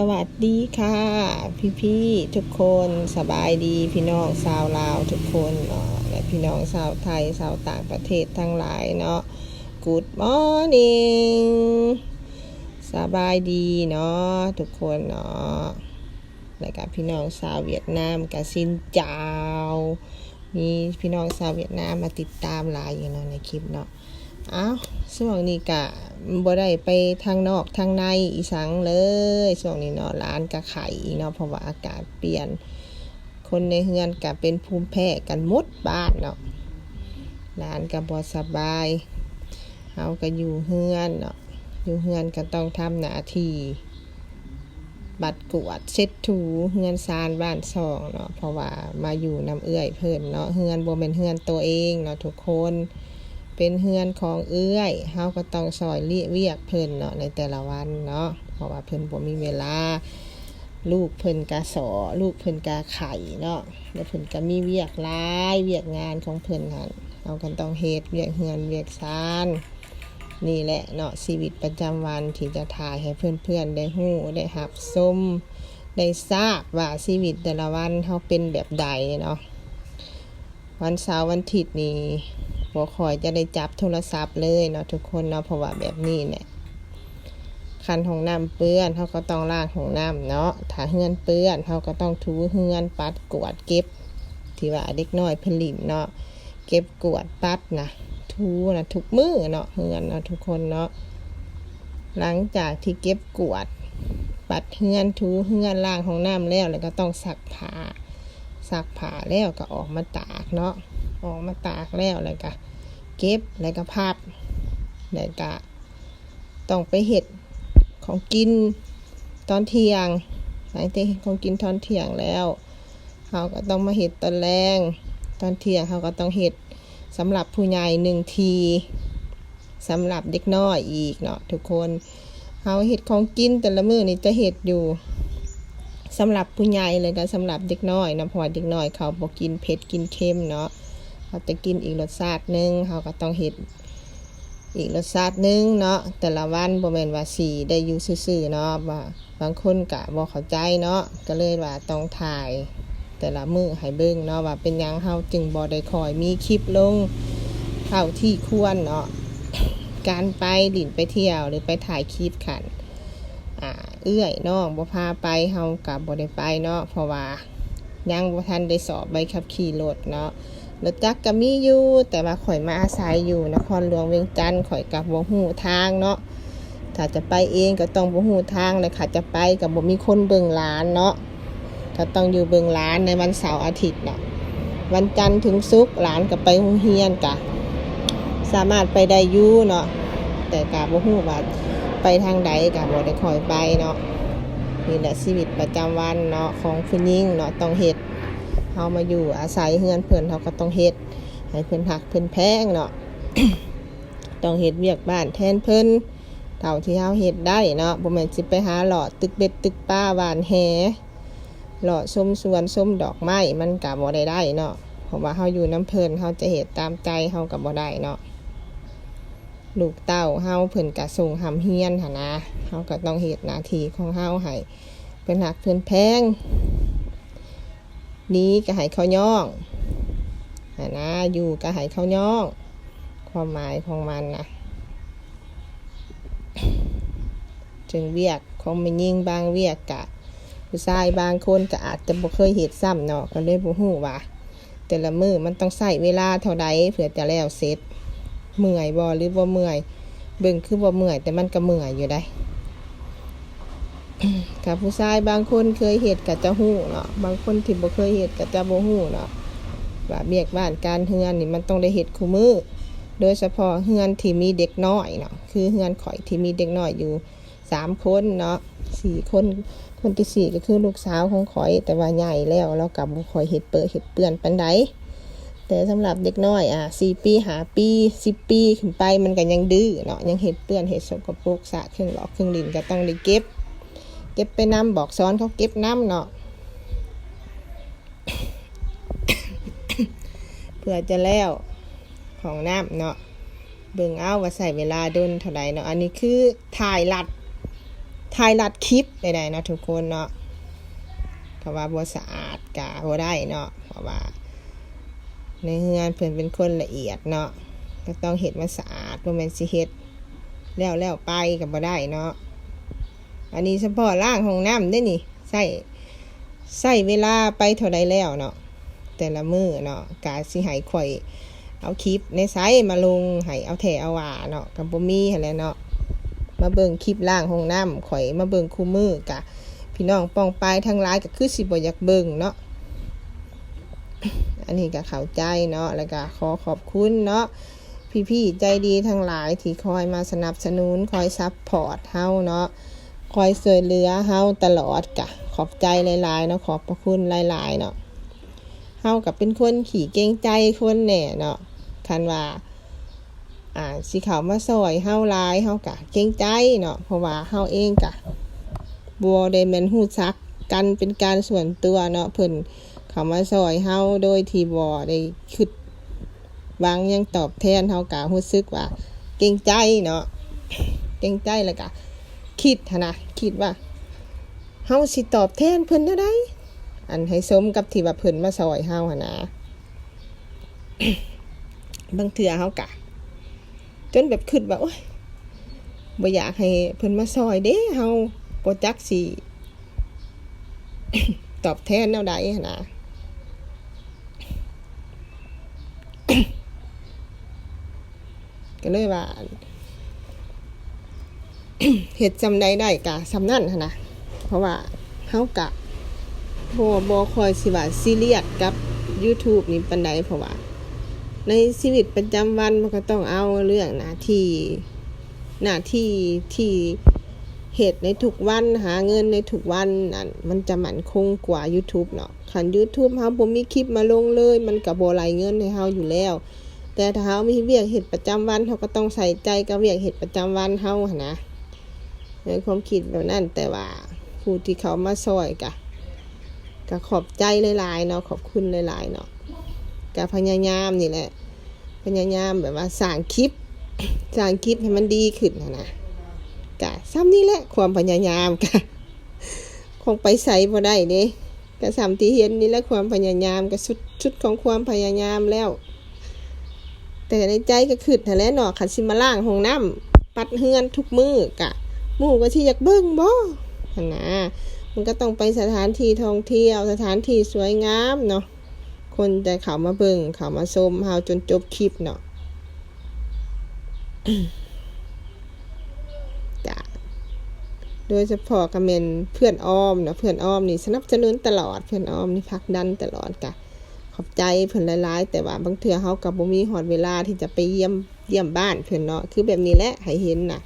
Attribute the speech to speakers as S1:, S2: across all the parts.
S1: สวัสดีค่ะ พี่พี่ทุกคนสบายดีพี่น้องชาวลาวทุกคนเนาะและพี่น้องชาวไทยชาวต่างประเทศทั้งหลายเนาะ Good morning สบายดีเนาะทุกคนเนาะและกับพี่น้องชาวเวียดนามกับซินเจ้ามีพี่น้องชาวเวียดนามมาติดตามหลายอยู่เนาะในคลิปเนาะอ้าวช่วงนี้กะ บ่ได้ไปทางนอกทางในอีสังเลยช่วงนี้เนาะร้านกะไข่เนาะเพราะว่าอากาศเปลี่ยน คนในเฮือนกะเป็นภูมิแพ้กันมดบ้านเนาะร้านกะบ่สบายเฮาก็อยู่เฮือนเนาะอยู่เฮือนก็ต้องทำหน้าที่บัดกวดเช็ดถูเฮือนซานบ้านซองเนาะเพราะว่ามาอยู่น้ำเอื้อยเพิ่นเนาะเฮือนบ่แม่นเฮือนตัวเองเนาะทุกคน เป็นเฮือนของเอื้อยเฮาก็ต้องซอยเรียเวียกเพิ่นเนาะในแต่ละวันเนาะเพราะว่าเพิ่นบ่มีเวลา ลูกเพิ่นกะสอ ลูกเพิ่นกะไข่เนาะแล้วเพิ่นก็มีเวียกหลายเวียกงานของเพิ่นหั่นเฮาก็ต้องเฮ็ดเวียกเฮือนเวียกซานนี่แหละเนาะชีวิตประจำวันที่จะถ่ายให้เพื่อนๆ ได้ฮู้ได้รับชมได้ทราบว่าชีวิตแต่ละวันเฮาเป็นแบบใดเนาะวันเสาร์วันอาทิตย์นี้ บ่คอยจะได้จับโทรศัพท์เลยเนาะทุกคนเนาะเพราะว่าแบบนี้เนี่ยคันของน้ำเปื้อนเขาก็ต้องล้างของน้ำเนาะถ้าเฮือนเปื้อนเขาก็ต้องถูเฮือนปัดกวดเก็บที่ว่าเด็กน้อยผลินเนาะเก็บกวดปัดนะถูนะทุกมือเนาะเฮือนเนาะทุกคนเนาะหลังจากที่เก็บกวด ปัดเฮือนถูเฮือนล้างของน้ำแล้วแล้วก็ต้องซักผ้าซักผ้าแล้วก็ออกมาตากเนาะ ออกมาตากแล้วแล้วก็เก็บแล้วก็พับแล้วก็ต้องไปเห็ดของกินตอนเที่ยงหลังจากเฮ็ดของกินตอนเที่ยงแล้วเขาก็ต้องมาเห็ดตอนแรงตอนเที่ยงเขาก็ต้องเห็ดสำหรับผู้ใหญ่หนึ่งทีสำหรับเด็กน้อยอีกเนาะทุกคนเขาเห็ดของกินแต่ละมื้อนี่จะเห็ดอยู่สำหรับผู้ใหญ่เลยก็สำหรับเด็กน้อยนะเพราะว่าเด็กน้อยเขาบอกกินเผ็ดกินเค็มเนาะ เขาจะกินอีกรสชาตินึงเขาก็ต้องเห็ดอีกรสชาตินึงเนาะแต่ละวันบ่แม่นว่าสีได้อยู่ซื่อๆเนาะว่าบางคนกะบ่เข้าใจเนาะก็เลยว่าต้องถ่าย แต่ละมือให้เบิ่งเนาะว่าเป็นยังเฮาจึงบ่ได้คอยมีคลิปลงเท่าที่ควรเนาะการไปดินไปเที่ยวหรือไปถ่ายคลิปขันอ่าเอื้อยน้องบ่พาไปเฮากับบ่ได้ไปเนาะเพราะว่า ยังบ่ทันได้สอบใบขับขี่รถเนาะรถจักรก็มีอยู่แต่ว่าข่อยมาอาศัยอยู่นครหลวงเวียงจันทน์ข่อยกับบ่ฮู้ทางเนาะถ้าจะไปเองก็ต้องบ่ฮู้ทางเลยค่ะจะไปกับบ่มีคนเบิ่งหลานเนาะก็ต้องอยู่เบิ่งหลานในวันเสาร์อาทิตย์เนาะวันจันทร์ถึงศุกร์หลานก็ไปโรงเรียนกะสามารถไปได้อยู่เนาะแต่กะบ่ฮู้ว่าไปทางใดกะบ่ได้ค่อยไปเนาะ นี่แหละชีวิตประจำวันเนาะของผู้หญิงเนาะต้องเฮ็ดเฮามาอยู่อาศัยเฮือนเพิ่นเขาก็ต้องเฮ็ดให้เพิ่นหักเพิ่นแพงเนาะต้องเฮ็ดเวียกบ้านแทนเพิ่นเท่าที่เฮาเฮ็ดได้เนาะบ่แม่นสิไปหาหล่อตึกเบ็ดตึกป้าหวานแหหล่อส้มสวนส้มดอกไม้มันก็บ่ได้ได้เนาะเพราะว่าเฮาอยู่น้ำเพิ่นเฮาจะเฮ็ดตามใจเฮาก็บ่ได้เนาะ ลูกเต้าเฮาเพิ่นก็ส่งหำเฮียนหั่นะเฮาก็ต้องเฮ็ดหน้าที่ของเฮาให้เพิ่นหักเพิ่นแพง นี้ก็ให้เขาย่องอะนะอยู่ก็ให้เขาย่อง ความหมายของมันนะจึงเวียกของมันยิ่งบางเวียกกะผู้ชายบางคนก็อาจจะบ่เคยเห็ดซ้ำเนาะก็เลยบ่ฮู้ว่าแต่ละมือมันต้องใส่เวลาเท่าใดเพื่อจะแล้วเสร็จ เมื่อยบ่หรือบ่เมื่อยเบิ่งคือบ่เมื่อย แต่มันก็เมื่อยอยู่ได้กับผู้ชายบางคนเคยเห็ดก็จะหู้เนาะบางคนที่บ่เคยเห็ดก็จะบ่หู้เนาะว่าเบียกบ้านการเฮือนนี่มันต้องได้เห็ดคู่มือ โดยเฉพาะเฮือนที่มีเด็กน้อยเนาะคือเฮือนข่อยที่มีเด็กน้อยอยู่สามคนเนาะสี่คนคนที่สี่ก็คือลูกสาวของข่อย แต่ว่าใหญ่แล้วแล้วกับบ่ข่อยเห็ดเปิดเห็ดเปื้อนปันใด แต่สำหรับเด็กน้อยอะสี่ปีหาปีสิบปีขึ้นไปมันก็ยังดื้อเนาะยังเห็ดเปื้อนเห็ดสกปรกสะเครื่องหลอกเครื่องดินก็ต้องได้เก็บ เก็บไปน้ำบอกซ้อนเขาเก็บน้ำเนาะเพื่อจะแล้วของน้ำเนาะเบิ่งเอาว่าใส่เวลาโดนเท่าไหร่เนาะอันนี้คือถ่ายลัดถ่ายรัดคลิปใดๆเนาะทุกคนเนาะเพราะว่าบ่สะอาดกะบ่ได้เนาะเพราะว่า ในเฮือนเพิ่นเป็นคนละเอียดเนาะก็ต้องเฮ็ดมาสะอาดบ่แมนสิเฮ็ดแล้วแล้วไปก็บ่ได้เนาะอันนี้เฉพาะล้างห้องน้ำได้นี่ใส่ใส่เวลาไปเท่าใดแล้วเนาะแต่ละมือเนาะกะสิให้ข่อยเอาคลิปในไซต์มาลงให้เอาแถเอาว่าเนาะกับบ่มีหั่นแหละเนาะมาเบิ่งคลิปล่างห้องน้ำข่อยมาเบิ่งคู่มือกะพี่น้องป้องปลายทางหลายก็คือสิบ่อยากเบิ่งเนาะ อันนี้ก็เข้าใจเนาะแล้วก็ขอขอบคุณเนาะพี่ๆใจดีทั้งหลายที่คอยมาสนับสนุนคอยซัพพอร์ตเฮาเนาะคอยช่วยเหลือเฮาตลอดกะขอบใจหลายๆเนาะขอบพระคุณหลายๆเนาะเฮากับเป็นคนขี่เกรงใจคนแน่เนาะคันว่าอ่าสิเขามาซอยเฮาหลายเฮากะเกรงใจเนาะเพราะว่าเฮาเองกะบัวได้แม่นฮู้จักกันเป็นการส่วนตัวเนาะเพิ่น เขามาซอยเฮาโดยที่บ่ได้คิดหวางยังตอบแทนเฮากะรู้สึกว่า เกรงใจเนาะเกรงใจแล้วก็คิดนะคิดว่าเฮาสิตอบแทนเพิ่นได้ไดอันให้สมกับที่ว่าเพิ่นมาซอยเฮาหนะบางเทื่อเฮากะ จนแบบคิดว่าโอ๊ยบ่อยากให้เพิ่นมาซอยเด้เฮาบ่จักสิตอบแทนแนวใดหั้นนะ ก็เลยว่าเห็ดจำได้ได้กะสำนั่นนะเพราะว่าเฮากะบอบอคอยสิว่าซีเรียสกับ YouTube นี่ปันใดเพราะว่า ในชีวิตประจำวันมันก็ต้องเอาเรื่องหน้าที่หน้าที่ที่เหตุในทุกวันหาเงินในทุกวันนั่นมันจะมั่นคงกว่า YouTube เนาะคัน YouTube เฮาบ่มีคลิปมาลงเลย มันก็บ่ไหลเงินให้เฮาอยู่แล้ว แต่ถ้าเฮามีเวียกเหตุประจำวันเฮาก็ต้องใส่ใจกับเวียกเหตุประจำวันเฮาหนะในความคิดแบบนั้นแต่ว่าผู้ที่เขามาซอยกะก็ขอบใจหลายๆเนาะขอบคุณหลายๆเนาะก็พยายามนี่แหละพยายามแบบว่าสร้างคลิปสร้างคลิปให้มันดีขึ้นนะนะกะซ้ำนี่แหละความพยายามกะคงไปใส่บ่ได้เด้กะซ้ำที่เห็นนี่แหละความพยายามกะชุดชุดของความพยายามแล้ว แต่ในใจก็ขึ้นแต่นแหล้วเนาะขันสิมาล่างห้องน้ำปัดเฮือนทุกมือกะหมู่ก็ที่อยากเบิ่งบ่นะมันก็ต้องไปสถานที่ท่องเที่ยวสถานที่สวยงามเนาะคนจะเขามาเบิ่งเขามาชมเฮาจนจบคลิปเนาะจ้ะโดยเฉพาะก็เป็นเพื่อนอ้อมเนาะเพื่อนอ้อมนี่สนับสนุนตลอดเพื่อนอ้อมนี่ผลักดันตลอดกะ ขอบใจเพิ่นหลายๆ แต่ว่าบางเทื่อเฮากับบ่มีฮอดเวลาที่จะไปเยี่ยมเยี่ยมบ้านเพิ่นเนาะคือแบบนี้แหละให้เห็นน่ะ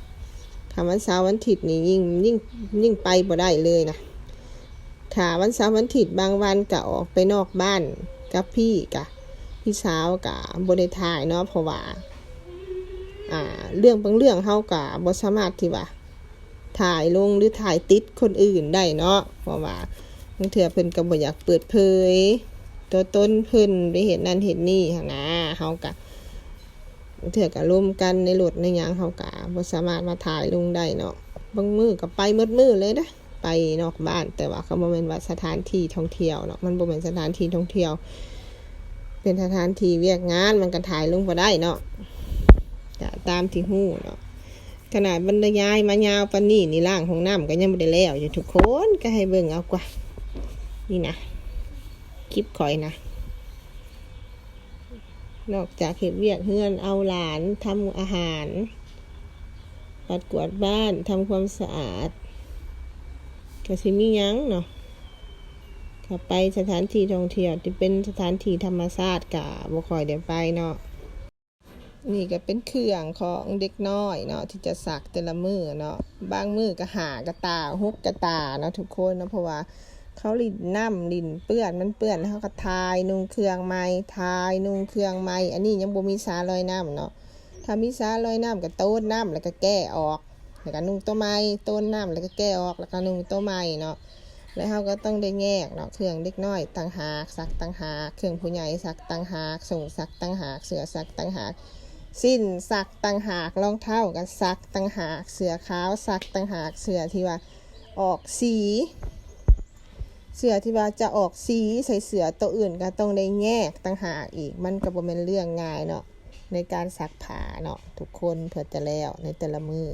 S1: ถ้าวันเสาร์วันอาทิตย์นี่ยิ่งยิ่งยิ่งไปบ่ได้เลยนะถ้าวันเสาร์วันอาทิตย์บางวันก็ออกไปนอกบ้านกับพี่กะพี่สาวกะบ่ได้ถ่ายเนาะเพราะว่าอ่าเรื่องบางเรื่องเฮากะบ่สามารถที่ว่าถ่ายลงหรือถ่ายติดคนอื่นได้เนาะเพราะว่าบางเทื่อเพิ่นก็บ่อยากเปิดเผย ตัวต้นเพิ่นไปเห็นนั่นเห็นนี่หั้นะเฮากะเถื่อกับร่วมกันในรถในยังเฮากะบ่สามารถมาถ่ายลงได้เนาะบางมือก็ไปหมดมือเลยนะไปนอกบ้านแต่ว่าเขาบ่แม่นว่าสถานที่ท่องเที่ยวเนาะมันบ่แม่นสถานที่ท่องเที่ยว เป็นสถานที่เวียกงานมันก็ถ่ายลงบ่ได้เนาะก็ตามที่ฮู้เนาะขนาดบรรยายมายาวปานนี้นี่ล่างของน้ำก็ยังบ่ได้แล้วอยู่ทุกคนก็ให้เบิ่งเอากว่า นี่นะ คลิปข่อยนะ นอกจากเห็ดเวียกเฮือนเอาหลานทำอาหารปัดกวาดบ้านทำความสะอาดก็สิมียังเนาะถ้าไปสถานที่ท่องเที่ยวที่เป็นสถานที่ธรรมชาติกะบ่ค่อยได้ไปเนาะนี่ก็เป็นเครื่องของเด็กน้อยเนาะที่จะสักแต่ละมือเนาะบางมือก็หากระตาฮุกกระตาเนาะทุกคนเนาะเพราะว่า เขาลินน้ำลินเปื้อนมันเปื้อนแล้วเขาก็ทายนุ่งเครื่องไม้ทายนุ่งเครื่องไม้อันนี้ยังบ่มีสาลอยน้ำเนาะถ้ามีสาลอยน้ำก็โต้นน้ำแล้วก็แก้ออกแล้วก็นุ่งตัวไม้ต้นน้ำแล้วก็แก้ออกแล้วก็นุ่งตัวไม้เนาะแล้วเขาก็ต้องได้แยกเนาะเครื่องเด็กน้อยต่างหากสักต่างหากเครื่องผู้ใหญ่สักต่างหากส่งสักต่างหากเสือสักต่างหากสิ้นสักต่างหากรองเท้ากับสักต่างหากเสือขาวสักต่างหากเสือที่ว่าออกสี เสือที่ว่าจะออกสีใส่เสือตัวอื่นก็ต้องได้แยกต่างหากอีก มันก็บ่เป็นเรื่องง่ายเนาะในการซักผ้าเนาะทุกคนเพื่อจะแล้วในแต่ละมือ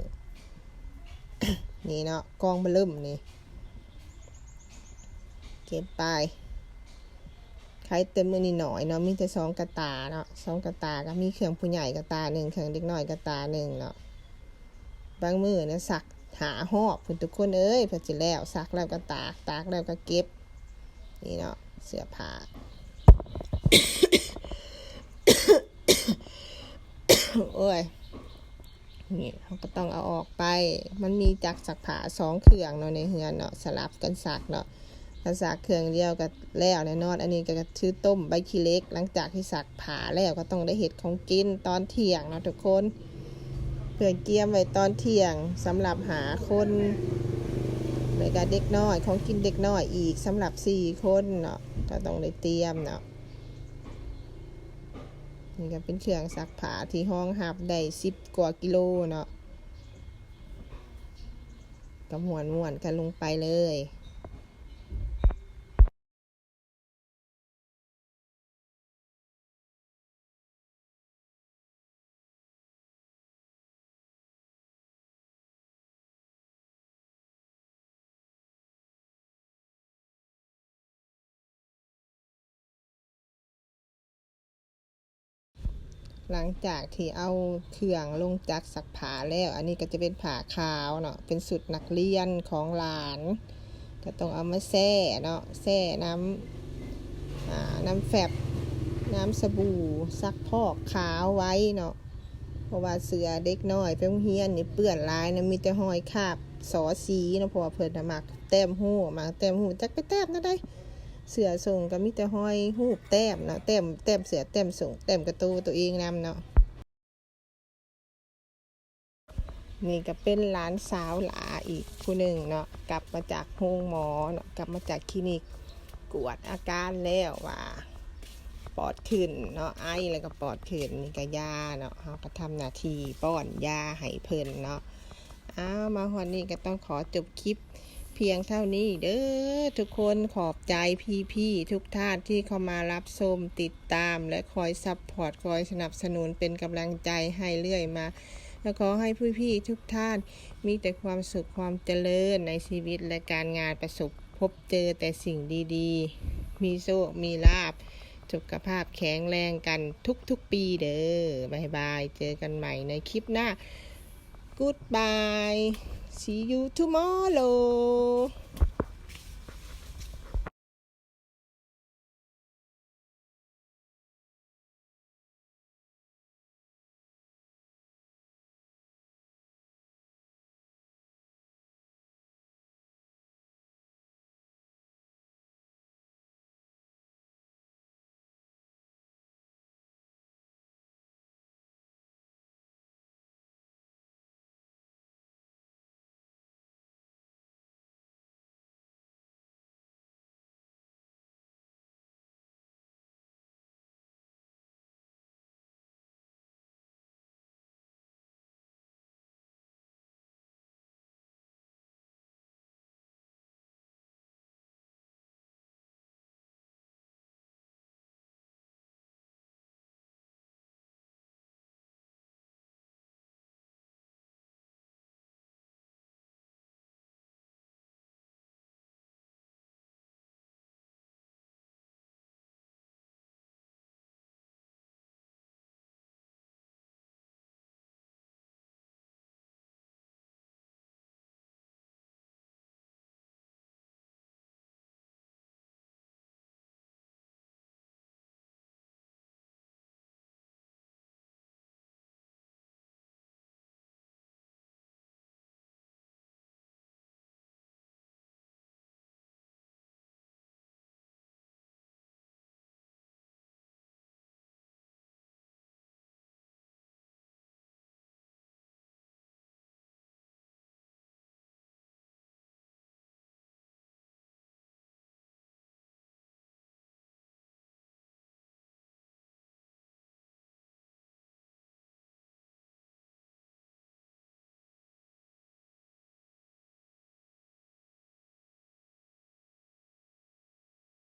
S1: นี่เนาะกองมาเริ่มนี่ เก็บไปใครเต็มมือนี่หน่อยเนาะมีแต่สองกระตาเนาะสองกระตาก็มีเครื่องผู้ใหญ่กระตาหนึ่งเครื่องเด็กน้อยกระตาหนึ่งเนาะบางมือเนี่ยสักหาหอบคุณทุกคนเอ้ยเพื่อจะแล้วสักแล้วก็ตากตากแล้วก็เก็บ นี่เนาะเสื้อผ้าโอ้ยนี่เขาก็ต้องเอาออกไป มันมีจักสักผาสองเครื่องเนาะในเฮือนเนาะสลับกันสักเนาะถ้าสักเครื่องเดียวก็แล้วแน่นอน อันนี้ก็ชื่อต้มใบขี้เล็ก หลังจากที่สักผาแล้วก็ต้องได้เห็ดของกินตอนเที่ยงเนาะทุกคนเพื่อเกียมไว้ตอนเที่ยงสำหรับหาคน ในการเด็กน้อยของกินเด็กน้อยอีกสำหรับสี่คนเนาะก็ต้องได้เตรียมเนาะนี่ก็เป็นเครื่องซักผ้าที่ห้องหับได้สิบกว่ากิโลเนาะก็หมวนมวนกันลงไปเลย หลังจากที่เอาเครื่องลงจากสักผาแล้ว อันนี้ก็จะเป็นผาขาวเนาะเป็นสุดนักเรียนของหลาน ก็ต้องเอามาแช่เนาะแช่น้ำน้ำแฟบน้ำสบู่ซักพอกขาวไว้เนาะเพราะว่าเสือเด็กน้อยไปโรงเรียนนี่เปื้อนลายนะมีแต่หอยคาบสอสีเนาะเพราะว่าเพิ่นน่ะมักแต้มหูมาแต้มหูจักไปแต้มนะได้ เสือส่งก็มีแต่ห้อยหูบแต้มเนาะแต้มแต้มเสือแต้มส่งแต้มกระตูตัวเองนำเนาะนี่ก็เป็นหลานสาวหลาอีกผู้หนึ่งเนาะกลับมาจากโรงหมอเนาะกลับมาจากคลินิกกวดอาการแล้วว่าปอดขึ้นเนาะไอแล้วก็ปอดขึ้นนี่ก็ยาเนาะเขาก็ทำหน้าที่ป้อนยาให้เพิ่นเนาะอ้าวมาวันนี้ก็ต้องขอจบคลิป เพียงเท่านี้เด้อทุกคนขอบใจพี่ๆทุกท่านที่เข้ามารับชมติดตาม และคอยซัพพอร์ตคอยสนับสนุนเป็นกำลังใจให้เรื่อยมา แล้วขอให้พี่ๆทุกท่านมีแต่ความสุขความเจริญในชีวิตและการงานประสบพบเจอแต่สิ่งดีๆ มีโชคมีลาบสุขภาพแข็งแรงกันทุกๆปีเด้อบายบาย เจอกันใหม่ในคลิปหน้า Goodbye see you tomorrow